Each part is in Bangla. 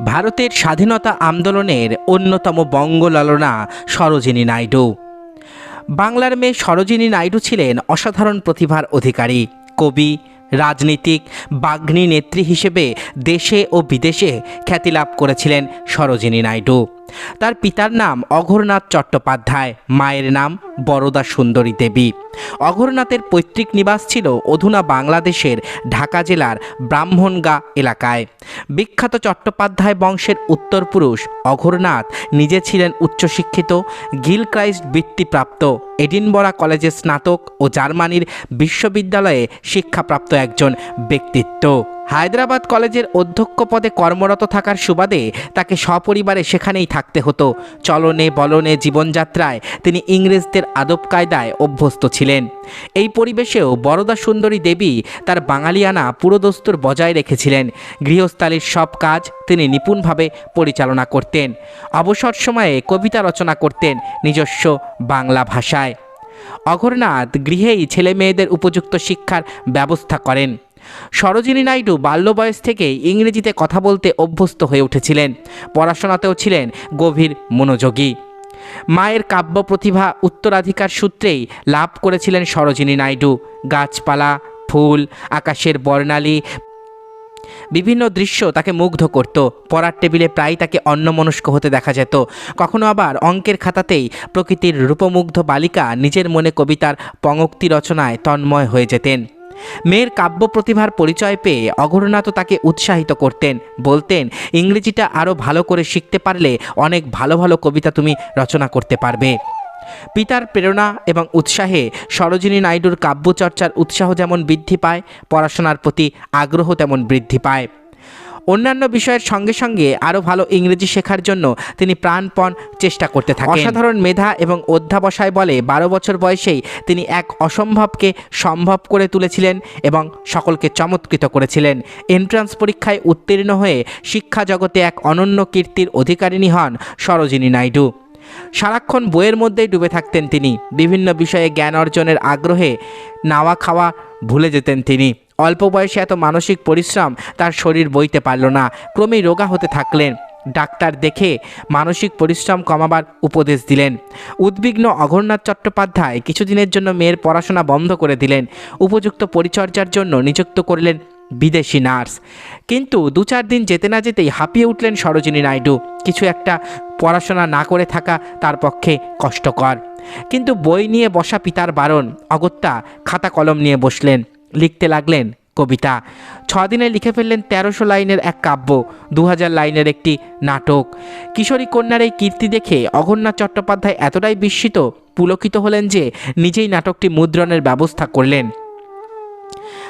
ভারতের স্বাধীনতা আন্দোলনের অন্যতম বঙ্গলালনা সরোজিনী নাইডু। বাংলার মেয়ে সরোজিনী নাইডু ছিলেন অসাধারণ প্রতিভার অধিকারী, কবি, রাজনীতিক বাগ্নী নেত্রী হিসেবে দেশে ও বিদেশে খ্যাতি লাভ করেছিলেন সরোজিনী নাইডু। তার পিতার নাম অঘরনাথ চট্টোপাধ্যায়, মায়ের নাম বরদা সুন্দরী দেবী। অঘরনাথের পৈতৃক নিবাস ছিল অধুনা বাংলাদেশের ঢাকা জেলার ব্রাহ্মণগা এলাকায়। বিখ্যাত চট্টোপাধ্যায় বংশের উত্তরপুরুষ অঘরনাথ নিজে ছিলেন উচ্চশিক্ষিত, গিলক্রাইস্ট বৃত্তিপ্রাপ্ত, এডিনবরা কলেজের স্নাতক ও জার্মানির বিশ্ববিদ্যালয়ে শিক্ষাপ্রাপ্ত একজন ব্যক্তিত্ব। হায়দ্রাবাদ কলেজের অধ্যক্ষ পদে কর্মরত থাকার সুবাদে তাকে সপরিবারে সেখানেই থাকতে হতো। চলনে বলনে জীবনযাত্রায় তিনি ইংরেজদের আদব কায়দায় অভ্যস্ত ছিলেন। এই পরিবেশেও বরদা সুন্দরী দেবী তার বাঙালিয়ানা পুরোদস্তুর বজায় রেখেছিলেন। গৃহস্থালির সব কাজ তিনি নিপুণভাবে পরিচালনা করতেন। অবসর সময়ে কবিতা রচনা করতেন নিজস্ব বাংলা ভাষায়। অঘরনাথ গৃহেই ছেলে মেয়েদের উপযুক্ত শিক্ষার ব্যবস্থা করেন। সরোজিনী নাইডু বাল্য বয়স থেকেই ইংরেজিতে কথা বলতে অভ্যস্ত হয়ে উঠেছিলেন। পড়াশোনাতেও ছিলেন গভীর মনোযোগী। মায়ের কাব্য প্রতিভা উত্তরাধিকার সূত্রেই লাভ করেছিলেন সরোজিনী নাইডু। গাছপালা, ফুল, আকাশের বর্ণালী, বিভিন্ন দৃশ্য তাকে মুগ্ধ করত। পড়ার টেবিলে প্রায় তাকে অন্যমনস্ক হতে দেখা যেত। কখনো আবার অঙ্কের খাতাতেই প্রকৃতির রূপমুগ্ধ বালিকা নিজের মনে কবিতার পঙ্ক্তি রচনায় তন্ময় হয়ে যেতেন। মেয়ের কাব্য প্রতিভার পরিচয় পেয়ে অঘরনাথও তাকে উৎসাহিত করতেন, বলতেন, ইংরেজিটা আরও ভালো করে শিখতে পারলে অনেক ভালো ভালো কবিতা তুমি রচনা করতে পারবে। পিতার প্রেরণা এবং উৎসাহে সরোজিনী নাইডুর কাব্যচর্চার উৎসাহ যেমন বৃদ্ধি পায়, পড়াশোনার প্রতি আগ্রহ তেমন বৃদ্ধি পায়। অন্যান্য বিষয়ের সঙ্গে সঙ্গে আরও ভালো ইংরেজি শেখার জন্য তিনি প্রাণপণ চেষ্টা করতে থাকেন। অসাধারণ মেধা এবং অধ্যাবসায় বলে বারো বছর বয়সেই তিনি এক অসম্ভবকে সম্ভব করে তুলেছিলেন এবং সকলকে চমৎকৃত করেছিলেন। এন্ট্রান্স পরীক্ষায় উত্তীর্ণ হয়ে শিক্ষা জগতে এক অনন্য কীর্তির অধিকারিণী হন সরোজিনী নাইডু। সারাক্ষণ বইয়ের মধ্যেই ডুবে থাকতেন তিনি। বিভিন্ন বিষয়ে জ্ঞান অর্জনের আগ্রহে নাওয়া খাওয়া ভুলে যেতেন তিনি। অল্প বয়সে এত মানসিক পরিশ্রম তার শরীর বইতে পারল না। ক্রমেই রোগা হতে থাকলেন। ডাক্তার দেখে মানসিক পরিশ্রম কমাবার উপদেশ দিলেন। উদ্বিগ্ন অঘরনাথ চট্টোপাধ্যায় কিছুদিনের জন্য মেয়ের পড়াশোনা বন্ধ করে দিলেন। উপযুক্ত পরিচর্যার জন্য নিযুক্ত করলেন বিদেশি নার্স। কিন্তু দু চার দিন যেতে না যেতেই হাঁপিয়ে উঠলেন সরোজিনী নাইডু। কিছু একটা পড়াশোনা না করে থাকা তার পক্ষে কষ্টকর। কিন্তু বই নিয়ে বসা পিতার বারণ, অগত্যা খাতা কলম নিয়ে বসলেন। লিখতে লাগলেন কবিতা। ছ দিনে লিখে ফেললেন তেরোশো লাইনের এক কাব্য দু হাজার লাইনের একটি নাটক। কিশোরী কন্যার এই কীর্তি দেখে অঘন্যাথ চট্টোপাধ্যায় এতটাই বিস্মিত, পুলকিত হলেন যে নিজেই নাটকটি মুদ্রণের ব্যবস্থা করলেন।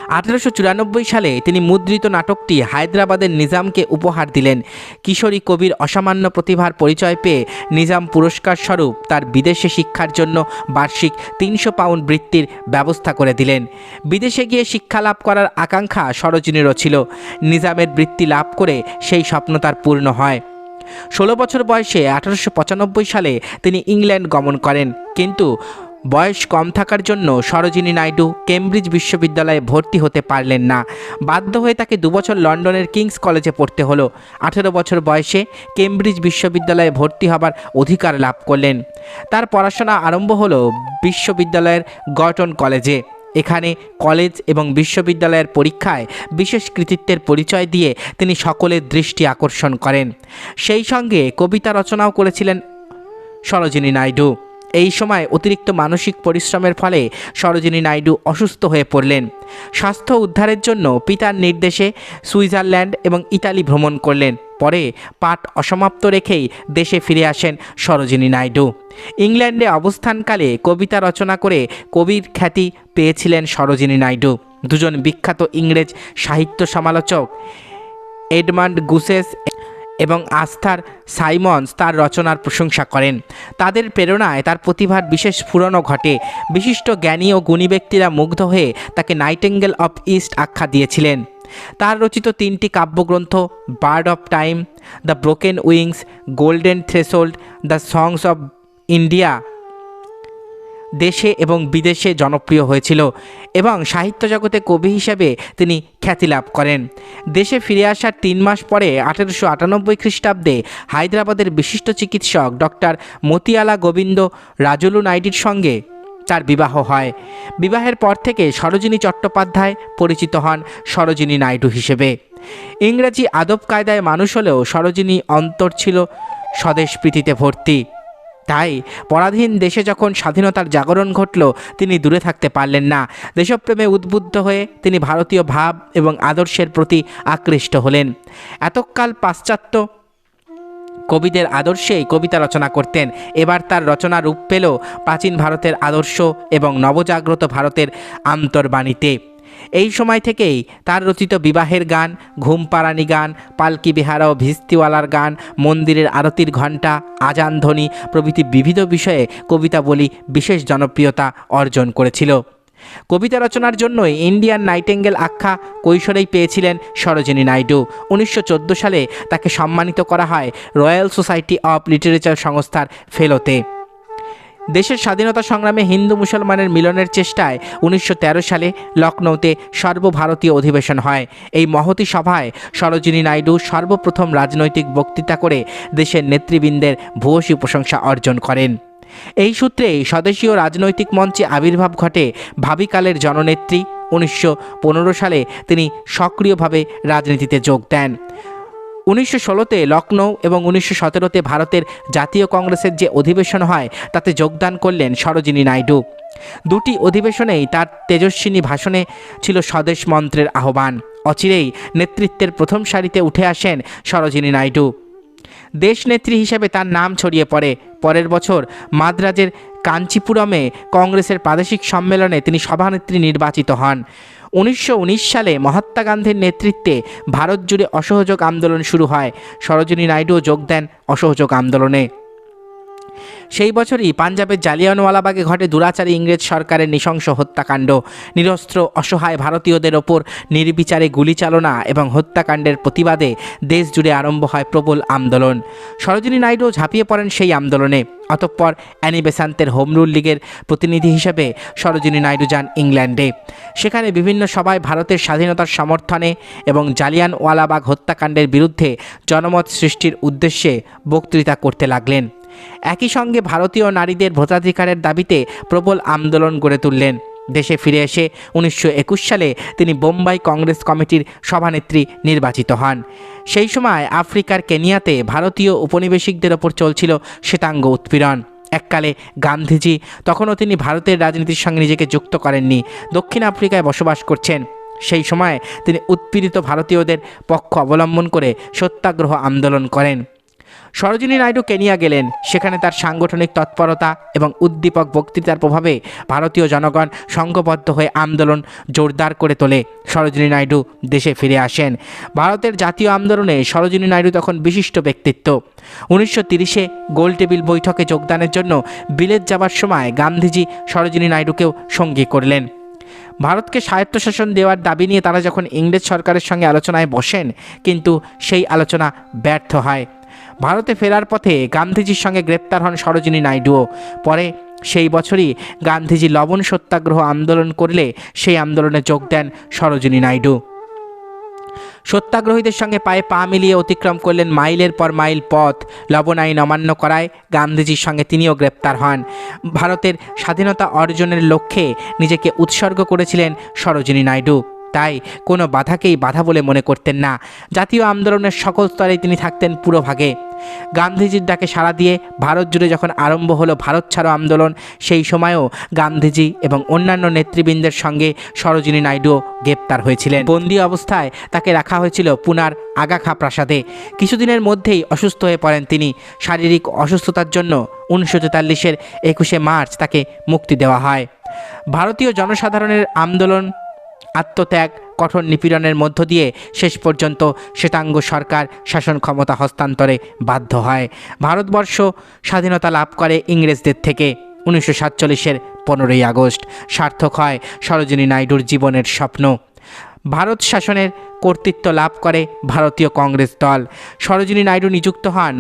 আঠেরোশো চুরানব্বই সালে তিনি মুদ্রিত নাটকটি হায়দ্রাবাদের নিজামকে উপহার দিলেন। কিশোরী কবির অসামান্য প্রতিভার পরিচয় পেয়ে নিজাম পুরস্কার স্বরূপ তার বিদেশে শিক্ষার জন্য বার্ষিক তিনশো পাউন্ড বৃত্তির ব্যবস্থা করে দিলেন। বিদেশে গিয়ে শিক্ষা লাভ করার আকাঙ্ক্ষা সরোজিনীরও ছিল। নিজামের বৃত্তি লাভ করে সেই স্বপ্ন তার পূর্ণ হয়। ষোলো বছর বয়সে আঠারোশো পঁচানব্বই সালে তিনি ইংল্যান্ড গমন করেন। কিন্তু বয়স কম থাকার জন্য সরোজিনী নাইডু কেমব্রিজ বিশ্ববিদ্যালয়ে ভর্তি হতে পারলেন না। বাধ্য হয়ে তাকে দুবছর লন্ডনের কিংস কলেজে পড়তে হলো। আঠেরো বছর বয়সে কেমব্রিজ বিশ্ববিদ্যালয়ে ভর্তি হবার অধিকার লাভ করলেন। তার পড়াশোনা আরম্ভ হলো বিশ্ববিদ্যালয়ের গটন কলেজে। এখানে কলেজ এবং বিশ্ববিদ্যালয়ের পরীক্ষায় বিশেষ কৃতিত্বের পরিচয় দিয়ে তিনি সকলের দৃষ্টি আকর্ষণ করেন। সেই সঙ্গে কবিতা রচনাও করেছিলেন সরোজিনী নাইডু। এই সময় অতিরিক্ত মানসিক পরিশ্রমের ফলে সরোজিনী নাইডু অসুস্থ হয়ে পড়লেন। স্বাস্থ্য উদ্ধারের জন্য পিতার নির্দেশে সুইজারল্যান্ড এবং ইতালি ভ্রমণ করলেন। পরে পাঠ অসমাপ্ত রেখেই দেশে ফিরে আসেন সরোজিনী নাইডু। ইংল্যান্ডে অবস্থানকালে কবিতা রচনা করে কবির খ্যাতি পেয়েছিলেন সরোজিনী নাইডু। দুজন বিখ্যাত ইংরেজ সাহিত্য সমালোচক এডমান্ড গুসেস এবং আস্থার সাইমন্স তার রচনার প্রশংসা করেন। তাদের প্রেরণায় তার প্রতিভার বিশেষ ফুরনও ঘটে। বিশিষ্ট জ্ঞানী ও গুণী ব্যক্তিরা মুগ্ধ হয়ে তাকে নাইটেঙ্গেল অফ ইস্ট আখ্যা দিয়েছিলেন। তার রচিত তিনটি কাব্যগ্রন্থ, bird of time, the broken wings, golden threshold the songs of India দেশে এবং বিদেশে জনপ্রিয় হয়েছিল এবং সাহিত্য জগতে কবি হিসেবে তিনি খ্যাতি লাভ করেন। দেশে ফিরে আসার তিন মাস পরে আঠেরোশো আটানব্বই খ্রিস্টাব্দে হায়দ্রাবাদের বিশিষ্ট চিকিৎসক ডক্টর মতিয়ালা গোবিন্দ রাজুলু নাইডির সঙ্গে তার বিবাহ হয়। বিবাহের পর থেকে সরোজিনী চট্টোপাধ্যায় পরিচিত হন সরোজিনী নাইডু হিসেবে। ইংরেজি আদব কায়দায় মানুষ হলেও সরোজিনী অন্তর ছিল স্বদেশ প্রীতিতে ভর্তি। তাই পরাধীন দেশে যখন স্বাধীনতার জাগরণ ঘটল, তিনি দূরে থাকতে পারলেন না। দেশপ্রেমে উদ্বুদ্ধ হয়ে তিনি ভারতীয় ভাব এবং আদর্শের প্রতি আকৃষ্ট হলেন। এতকাল পাশ্চাত্য কবিদের আদর্শেই কবিতা রচনা করতেন। এবার তার রচনা রূপ পেল প্রাচীন ভারতের আদর্শ এবং নবজাগ্রত ভারতের আন্তর্বাণীতে। এই সময় থেকেই তার রচিত বিবাহের গান, ঘুমপাড়ানি গান, পালকি বিহারা ও ভিস্তিওয়ালার গান, মন্দিরের আরতির ঘণ্টা, আজান ধ্বনি প্রভৃতি বিবিধ বিষয়ে কবিতাবলী বিশেষ জনপ্রিয়তা অর্জন করেছিল। কবিতা রচনার জন্যই ইন্ডিয়ান নাইটেঙ্গেল আখ্যা কৈশোরেই পেয়েছিলেন সরোজিনী নাইডু। উনিশশো চোদ্দ সালে তাকে সম্মানিত করা হয় রয়্যাল সোসাইটি অফ লিটারেচার সংস্থার ফেলোতে। দেশের স্বাধীনতা সংগ্রামে হিন্দু মুসলমানের মিলনের চেষ্টায় উনিশশো তেরো সালে লখনৌতে সর্বভারতীয় অধিবেশন হয়। এই মহতী সভায় সরোজিনী নাইডু সর্বপ্রথম রাজনৈতিক বক্তৃতা করে দেশের নেতৃবৃন্দের ভূয়সী প্রশংসা অর্জন করেন। এই সূত্রেই স্বদেশীয় রাজনৈতিক মঞ্চে আবির্ভাব ঘটে ভাবিকালের জননেত্রী। উনিশশো পনেরো সালে তিনি সক্রিয়ভাবে রাজনীতিতে যোগ দেন। উনিশশো ষোলোতে লখনৌ এবং উনিশশো সতেরোতে ভারতের জাতীয় কংগ্রেসের যে অধিবেশন হয়, তাতে যোগদান করলেন সরোজিনী নাইডু। দুটি অধিবেশনেই তার তেজস্বিনী ভাষণে ছিল স্বদেশ মন্ত্রের আহ্বান। অচিরেই নেতৃত্বের প্রথম সারিতে উঠে আসেন সরোজিনী নাইডু। দেশনেত্রী হিসেবে তার নাম ছড়িয়ে পড়ে। পরের বছর মাদ্রাজের কাঞ্চিপুরমে কংগ্রেসের প্রাদেশিক সম্মেলনে তিনি সভানেত্রী নির্বাচিত হন। উনিশশো উনিশ সালে মহাত্মা গান্ধীর নেতৃত্বে ভারত জুড়ে অসহযোগ আন্দোলন শুরু হয়। সরোজিনী নাইডুও যোগ দেন অসহযোগ আন্দোলনে। সেই বছরই পাঞ্জাবের জালিয়ানওয়ালাবাগে ঘটে দুরাচারী ইংরেজ সরকারের নৃশংস হত্যাকাণ্ড। নিরস্ত্র, অসহায় ভারতীয়দের ওপর নির্বিচারে গুলিচালনা এবং হত্যাকাণ্ডের প্রতিবাদে দেশ জুড়ে আরম্ভ হয় প্রবল আন্দোলন। সরোজিনী নাইডু ঝাঁপিয়ে পড়েন সেই আন্দোলনে। অতঃপর অ্যানি বেসান্তের হোম রুল লীগের প্রতিনিধি হিসেবে সরোজিনী নাইডু যান ইংল্যান্ডে। সেখানে বিভিন্ন সভায় ভারতের স্বাধীনতার সমর্থনে এবং জালিয়ানওয়ালাবাগ হত্যাকাণ্ডের বিরুদ্ধে জনমত সৃষ্টির উদ্দেশ্যে বক্তৃতা করতে লাগলেন। একই সঙ্গে ভারতীয় নারীদের ভোটাধিকারের দাবিতে প্রবল আন্দোলন গড়ে তুললেন। দেশে ফিরে এসে উনিশশো একুশ সালে তিনি বোম্বাই কংগ্রেস কমিটির সভানেত্রী নির্বাচিত হন। সেই সময় আফ্রিকার কেনিয়াতে ভারতীয় উপনিবেশিকদের ওপর চলছিল শ্বেতাঙ্গ উৎপীড়ন। এককালে গান্ধীজি তখনও তিনি ভারতের রাজনীতির সঙ্গে নিজেকে যুক্ত করেননি, দক্ষিণ আফ্রিকায় বসবাস করছেন। সেই সময় তিনি উৎপীড়িত ভারতীয়দের পক্ষ অবলম্বন করে সত্যাগ্রহ আন্দোলন করেন। সরোজিনী নাইডু কেনিয়া গেলেন। সেখানে তার সাংগঠনিক তৎপরতা এবং উদ্দীপক বক্তৃতার প্রভাবে ভারতীয় জনগণ সংঘবদ্ধ হয়ে আন্দোলন জোরদার করে তোলে। সরোজিনী নাইডু দেশে ফিরে আসেন। ভারতের জাতীয় আন্দোলনে সরোজিনী নাইডু তখন বিশিষ্ট ব্যক্তিত্ব। উনিশশো তিরিশে গোল টেবিল বৈঠকে যোগদানের জন্য বিলেত যাবার সময় গান্ধীজি সরোজিনী নাইডুকেও সঙ্গী করলেন। ভারতকে স্বায়ত্তশাসন দেওয়ার দাবি নিয়ে তারা যখন ইংরেজ সরকারের সঙ্গে আলোচনায় বসেন, কিন্তু সেই আলোচনা ব্যর্থ হয়। ভারতে ফেরার পথে গান্ধীজির সঙ্গে গ্রেপ্তার হন সরোজিনী নাইডুও। পরে সেই বছরই গান্ধীজি লবণ সত্যাগ্রহ আন্দোলন করলে সেই আন্দোলনে যোগ দেন সরোজিনী নাইডু। সত্যাগ্রহীদের সঙ্গে পায়ে পা মিলিয়ে অতিক্রম করলেন মাইলের পর মাইল পথ। লবণ আইন অমান্য করায় গান্ধীজির সঙ্গে তিনিও গ্রেপ্তার হন। ভারতের স্বাধীনতা অর্জনের লক্ষ্যে নিজেকে উৎসর্গ করেছিলেন সরোজিনী নাইডু। তাই কোনো বাধাকেই বাধা বলে মনে করতেন না। জাতীয় আন্দোলনের সকল স্তরে তিনি থাকতেন পুরোভাগে গান্ধীজির ডাকে সাড়া দিয়ে ভারত জুড়ে যখন আরম্ভ হলো ভারত ছাড়ো আন্দোলন, সেই সময়ও গান্ধীজি এবং অন্যান্য নেতৃবৃন্দের সঙ্গে সরোজিনী নাইডুও গ্রেপ্তার হয়েছিলেন। বন্দি অবস্থায় তাকে রাখা হয়েছিল পুনার আগাখা প্রাসাদে। কিছুদিনের মধ্যেই অসুস্থ হয়ে পড়েন তিনি। শারীরিক অসুস্থতার জন্য উনিশশো তেতাল্লিশের একুশে মার্চ তাকে মুক্তি দেওয়া হয়। ভারতীয় জনসাধারণের আন্দোলন আত্মত্যাগ, কঠোর নিপীড়নের মধ্য দিয়ে শেষ পর্যন্ত শ্বেতাঙ্গ সরকার শাসন ক্ষমতা হস্তান্তরে বাধ্য হয়। ভারতবর্ষ স্বাধীনতা লাভ করে ইংরেজদের থেকে উনিশশো সাতচল্লিশের পনেরোই আগস্ট। সার্থক হয় সরোজিনী নাইডুর জীবনের স্বপ্ন। ভারত শাসনের কর্তৃত্ব লাভ করে ভারতীয় কংগ্রেস দল। সরোজিনী নাইডু নিযুক্ত হন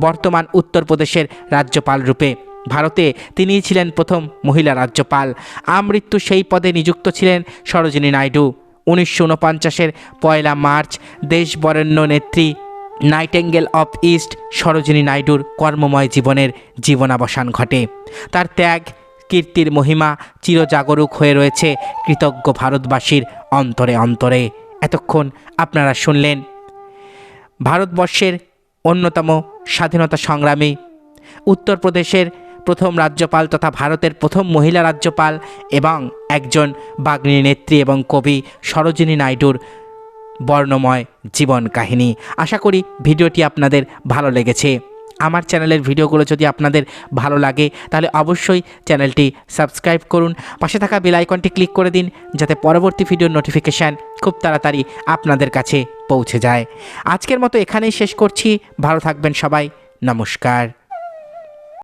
বর্তমান উত্তরপ্রদেশের রাজ্যপাল রূপে। ভারতে তিনিই ছিলেন প্রথম মহিলা রাজ্যপাল। আমৃত্যু সেই পদে নিযুক্ত ছিলেন সরোজিনী নাইডু। উনিশশো উনপঞ্চাশের পয়লা মার্চ দেশবরেণ্য নেত্রী নাইটেঙ্গেল অফ ইস্ট সরোজিনী নাইডুর কর্মময় জীবনের জীবনাবসান ঘটে। তার ত্যাগ, কীর্তির মহিমা চিরজাগরুক হয়ে রয়েছে কৃতজ্ঞ ভারতবাসীর অন্তরে অন্তরে। এতক্ষণ আপনারা শুনলেন ভারতবর্ষের অন্যতম স্বাধীনতা সংগ্রামী, উত্তরপ্রদেশের প্রথম রাজ্যপাল তথা ভারতের প্রথম মহিলা রাজ্যপাল এবং একজন বাগ্নী নেত্রী এবং কবি সরোজিনী নাইডুর বর্ণময় জীবন কাহিনী। আশা করি ভিডিওটি আপনাদের ভালো লেগেছে। আমার চ্যানেলের ভিডিওগুলো যদি আপনাদের ভালো লাগে, তাহলে অবশ্যই চ্যানেলটি সাবস্ক্রাইব করুন। পাশে থাকা বেল আইকনটি ক্লিক করে দিন, যাতে পরবর্তী ভিডিওর নোটিফিকেশান খুব তাড়াতাড়ি আপনাদের কাছে পৌঁছে যায়। আজকের মতো এখানেই শেষ করছি। ভালো থাকবেন সবাই। নমস্কার।